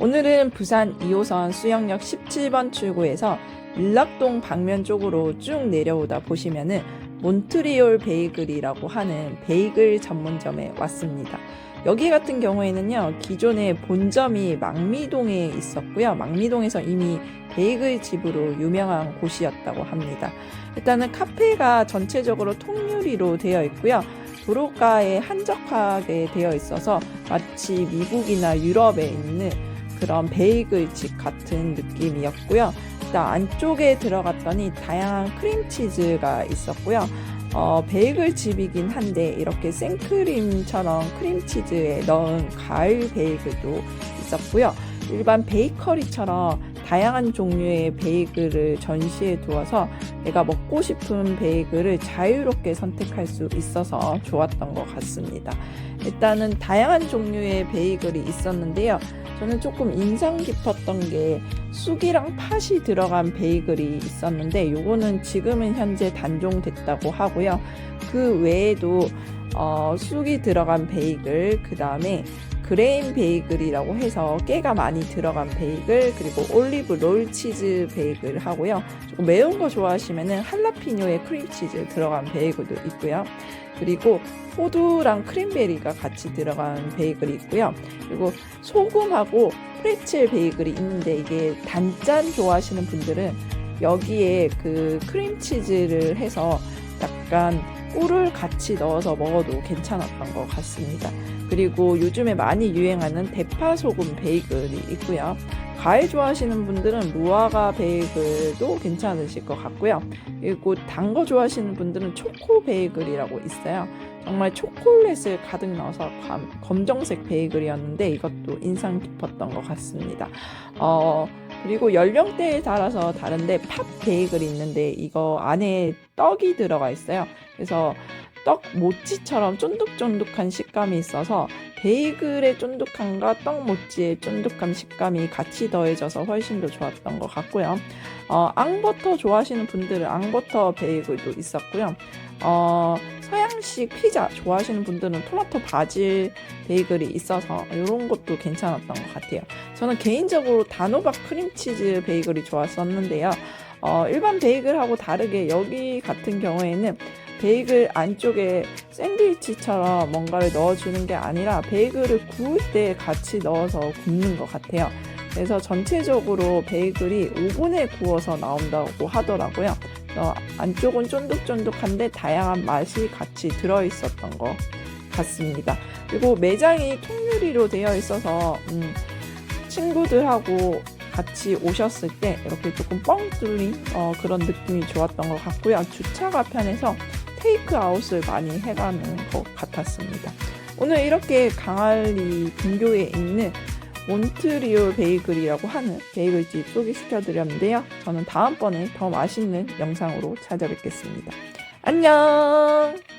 오늘은 부산 2호선 수영역 17번 출구에서 일락동 방면 쪽으로 쭉 내려오다 보시면은 몬트리올 베이글이라고 하는 베이글 전문점에 왔습니다. 여기 같은 경우에는요, 기존에 본점이 망미동에 있었고요. 망미동에서 이미 베이글 집으로 유명한 곳이었다고 합니다. 일단은 카페가 전체적으로 통유리로 되어 있고요. 도로가에 한적하게 되어 있어서 마치 미국이나 유럽에 있는 그런 베이글 집 같은 느낌이었고요. 일단 안쪽에 들어갔더니 다양한 크림치즈가 있었고요. 어, 베이글 집이긴 한데 이렇게 생크림처럼 크림치즈에 넣은 가을 베이글도 있었고요. 일반 베이커리처럼 다양한 종류의 베이글을 전시해 두어서 내가 먹고 싶은 베이글을 자유롭게 선택할 수 있어서 좋았던 것 같습니다. 일단은 다양한 종류의 베이글이 있었는데요. 저는 조금 인상 깊었던 게 쑥이랑 팥이 들어간 베이글이 있었는데 요거는 지금은 현재 단종됐다고 하고요. 그 외에도 어, 쑥이 들어간 베이글, 그 다음에 그레인 베이글이라고 해서 깨가 많이 들어간 베이글, 그리고 올리브 롤 치즈 베이글 하고요. 조금 매운 거 좋아하시면은 할라피뇨에 크림치즈 들어간 베이글도 있고요. 그리고 호두랑 크림베리가 같이 들어간 베이글이 있고요. 그리고 소금하고 프레첼 베이글이 있는데 이게 단짠 좋아하시는 분들은 여기에 그 크림치즈를 해서 약간 꿀을 같이 넣어서 먹어도 괜찮았던 것 같습니다. 그리고 요즘에 많이 유행하는 대파 소금 베이글이 있고요. 과일 좋아하시는 분들은 무화과 베이글도 괜찮으실 것 같고요. 그리고 단 거 좋아하시는 분들은 초코 베이글이라고 있어요. 정말 초콜릿을 가득 넣어서 검, 검정색 베이글이었는데 이것도 인상 깊었던 것 같습니다. 어, 그리고 연령대에 따라서 다른데 팝 베이글이 있는데 이거 안에 떡이 들어가 있어요. 그래서 떡 모찌처럼 쫀득쫀득한 식감이 있어서 베이글의 쫀득함과 떡 모찌의 쫀득한 식감이 같이 더해져서 훨씬 더 좋았던 것 같고요. 어, 앙버터 좋아하시는 분들은 앙버터 베이글도 있었고요. 어, 서양식 피자 좋아하시는 분들은 토마토 바질 베이글이 있어서 이런 것도 괜찮았던 것 같아요. 저는 개인적으로 단호박 크림치즈 베이글이 좋았었는데요. 어, 일반 베이글하고 다르게 여기 같은 경우에는 베이글 안쪽에 샌드위치처럼 뭔가를 넣어주는 게 아니라 베이글을 구울 때 같이 넣어서 굽는 것 같아요. 그래서 전체적으로 베이글이 오븐에 구워서 나온다고 하더라고요. 어, 안쪽은 쫀득쫀득한데 다양한 맛이 같이 들어있었던 것 같습니다. 그리고 매장이 통유리로 되어 있어서 음, 친구들하고 같이 오셨을 때 이렇게 조금 뻥 뚫린 어, 그런 느낌이 좋았던 것 같고요. 주차가 편해서 테이크아웃을 많이 해가는 것 같았습니다. 오늘 이렇게 강할리 근교에 있는 몬트리올 베이글이라고 하는 베이글집 소개시켜 드렸는데요. 저는 다음번에 더 맛있는 영상으로 찾아뵙겠습니다. 안녕!